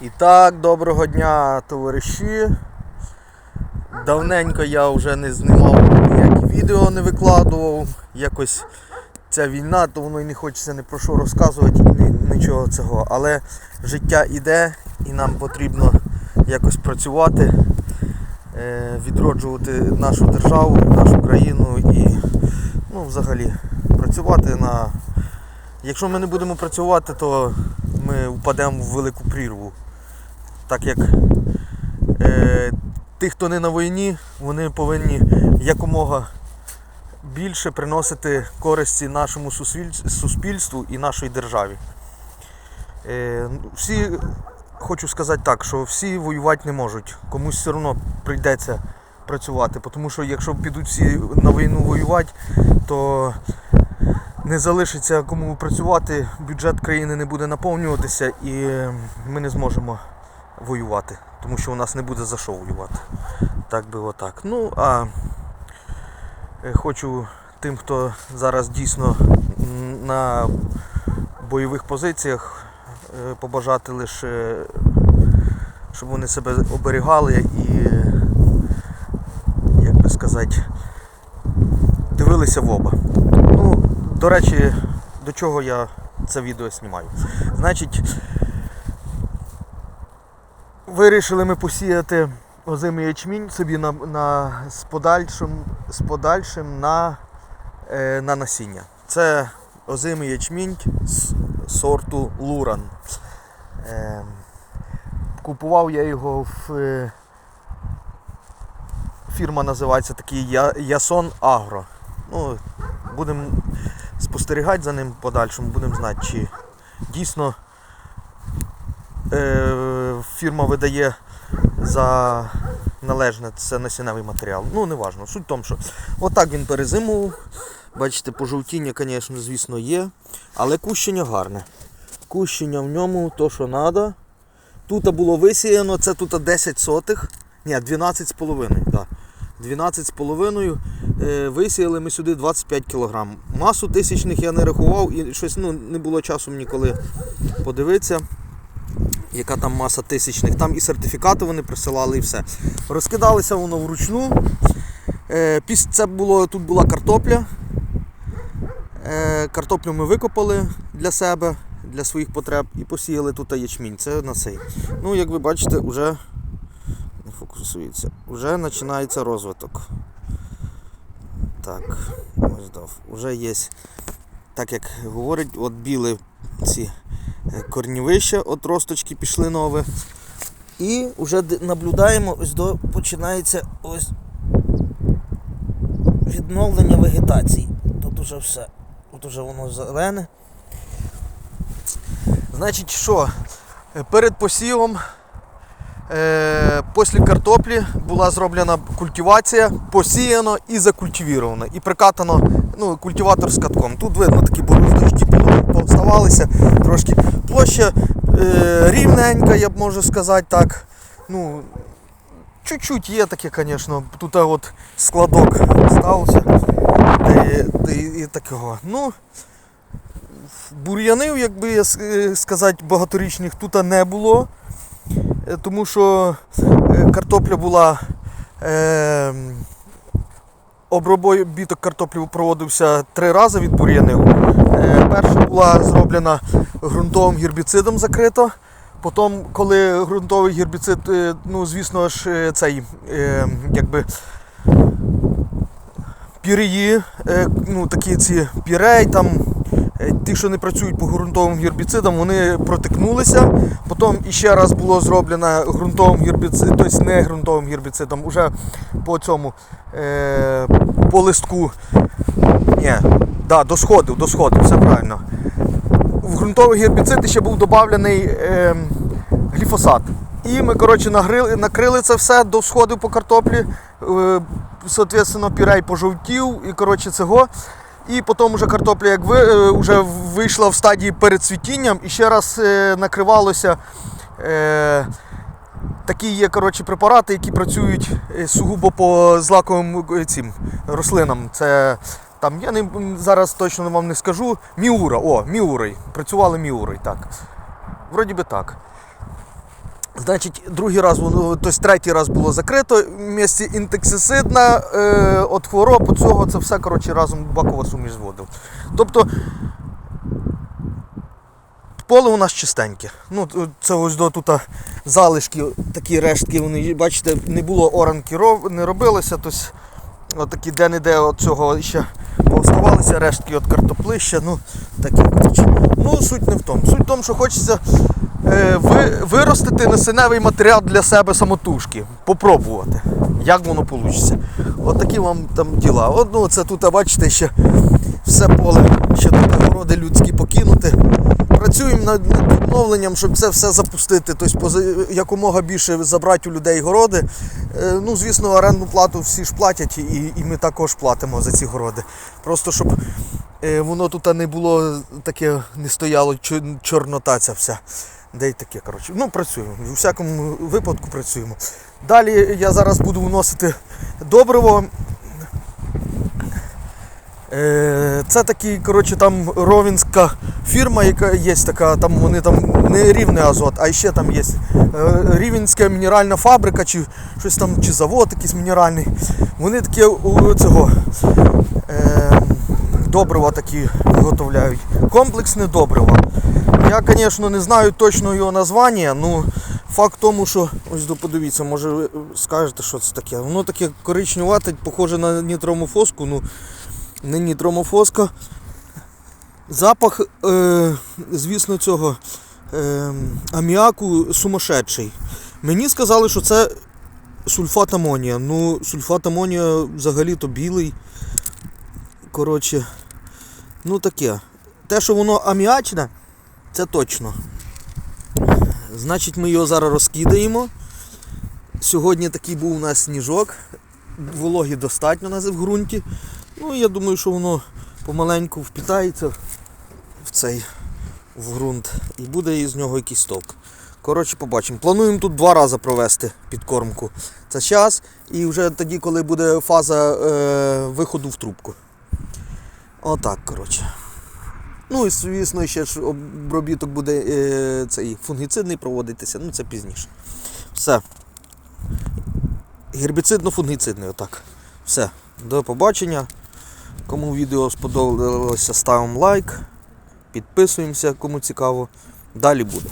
І так, доброго дня, товариші. Давненько я вже не знімав ніякі відео, не викладував. Якось ця війна, то воно і не хочеться ні про що розказувати, і ні- нічого цього. Але життя іде і нам потрібно якось працювати, е, відроджувати нашу державу, нашу країну і ну, взагалі працювати на. Якщо ми не будемо працювати, то ми впадемо в велику прірву. Так як е, ті, хто не на війні, вони повинні якомога більше приносити користі нашому суспільству і нашій державі. Е, всі, хочу сказати так, що всі воювати не можуть. Комусь все одно прийдеться працювати. Тому що якщо підуть всі на війну воювати, то не залишиться кому працювати, бюджет країни не буде наповнюватися і ми не зможемо воювати, тому що у нас не буде за що воювати. Так би отак. Ну а е, хочу тим, хто зараз дійсно на бойових позиціях, е, побажати лише, щоб вони себе оберігали і, як би сказати, дивилися в оба. До речі, до чого я це відео знімаю. Значить, вирішили ми посіяти озимий ячмінь собі на, на, з, подальшим, з подальшим на, е, на насіння. Це озимий ячмінь з сорту Луран. Е, купував я його в. Е, фірма називається такий Ясон Агро. Ну, будемо спостерігати за ним подальшому, будемо знати, чи дійсно е, фірма видає за належне це насінневий матеріал. Ну, не важно. Суть в тому, що отак він перезимував. Бачите, пожовтіння, звісно, звісно, є. Але кущення гарне. Кущення в ньому то, що треба. Тут було висіяно, це тут 10 сотих. Ні, 12 з. Да. 12 з. Е, Висіяли ми сюди 25 кг. Масу тисячних я не рахував і щось ну, не було часу мені коли подивитися, яка там маса тисячних. Там і сертифікати вони присилали, і все. Розкидалося воно вручну. Е, Це було, тут була картопля. Е, Картоплю ми викопали для себе, для своїх потреб і посіяли тут ячмінь. Це на цей. Ну, як ви бачите, вже не. Вже починається розвиток. Так, ось дав. Уже є, так як говорять, от біли ці е, корнівища, от росточки пішли нові. І вже наблюдаємо, ось до починається ось відновлення вегетації. Тут уже все. Тут уже воно зелене. Значить, що? Е, Перед посівом Після картоплі була зроблена культивація, посіяно і закультивіровано. І прикатано ну, культиватор з катком. Тут видно такі борозочки поставалися трошки. Площа е, рівненька, я б можу сказати так. Ну, чуть-чуть є таке, звісно. Тут от складок стався. Де, де, і такого. Ну, бур'янів, якби я е, сказати, багаторічних тут не було. Е, тому що е, картопля була. Е, обробіток картоплі проводився три рази від бур'янів. Е, перша була зроблена ґрунтовим гербіцидом закрита. Потім, коли ґрунтовий гербіцид, ну звісно ж, цей якби пірії, ну такі ці пірей, там ті, що не працюють по ґрунтовим гербіцидам, вони протикнулися. Потім іще раз було зроблено ґрунтовим гербіцидом, тобто не ґрунтовим гербіцидом, уже по цьому е, по листку. Ні, да, досходив, досходив, все правильно. В ґрунтовий гербіцид ще був додавлений е, гліфосат. І ми коротше, нагрили, накрили це все, досходив по картоплі, е, соответственно, пірей пожовтів і коротше цього. І потім вже картопля як ви, е, вже вийшла в стадії перед цвітінням і ще раз е, накривалося. Е, такі є коротше, препарати, які працюють е, сугубо по злаковим е, цим рослинам. Це там я не зараз точно вам не скажу. Міура, о, міурой. Працювали міурой, так. Вроді би так. Значить, другий раз воно, тобто третій раз було закрито. В місті інтексисидна, е, от хвороб, от цього це все коротше, разом бакова суміш зводив. Тобто поле у нас чистеньке. Ну, це ось до тут залишки, такі рештки, вони, бачите, не було оранки, не робилося. Тобто, отакі де-не-де от цього ще повставалися рештки від картоплища. Ну, коротше. Ну, суть не в тому. Суть в тому, що хочеться виростити насінневий матеріал для себе самотужки. Попробувати, як воно вийде. От такі вам там діла. От, ну, це тут, бачите, ще все поле, ще тут городи людські покинути. Працюємо над, над відновленням, щоб це все запустити. Тобто якомога більше забрати у людей городи. Е, Ну, звісно, орендну плату всі ж платять, і, і ми також платимо за ці городи. Просто щоб е, воно тут не було таке, не стояло чорнота ця вся. Де й таке, коротше. Ну, працюємо. У всякому випадку працюємо. Далі я зараз буду вносити добриво. Е, Це такий, коротше, там ровінська фірма, яка є така, там вони там не рівний азот, а ще там є е, рівенська мінеральна фабрика, чи щось там, чи завод якийсь мінеральний. Вони такі у цього е, добрива такі виготовляють. Комплексне добриво. Я, звісно, не знаю точно його названня, ну факт в тому, що ось подивіться, може ви скажете, що це таке. Воно таке коричневате, похоже на нітромофоску, ну не нітромофоска. Запах, е, звісно, цього е, аміаку сумасшедший. Мені сказали, що це сульфат амонія. Ну, сульфат амонія взагалі-то білий. Коротше, ну таке. Те, що воно аміачне, це точно. Значить, ми його зараз розкидаємо. Сьогодні такий був у нас сніжок. Вологі достатньо у нас в ґрунті. Ну, я думаю, що воно помаленьку впітається в цей в ґрунт і буде із нього якийсь ток. Коротше, побачимо. Плануємо тут два рази провести підкормку. Це час і вже тоді, коли буде фаза е, виходу в трубку. Отак, коротше. Ну і звісно, ще ж обробіток буде е, цей фунгіцидний проводитися, ну це пізніше. Все. Гербіцидно-фунгіцидний, отак. Все. До побачення. Кому відео сподобалося, ставимо лайк, підписуємося, кому цікаво. Далі буде.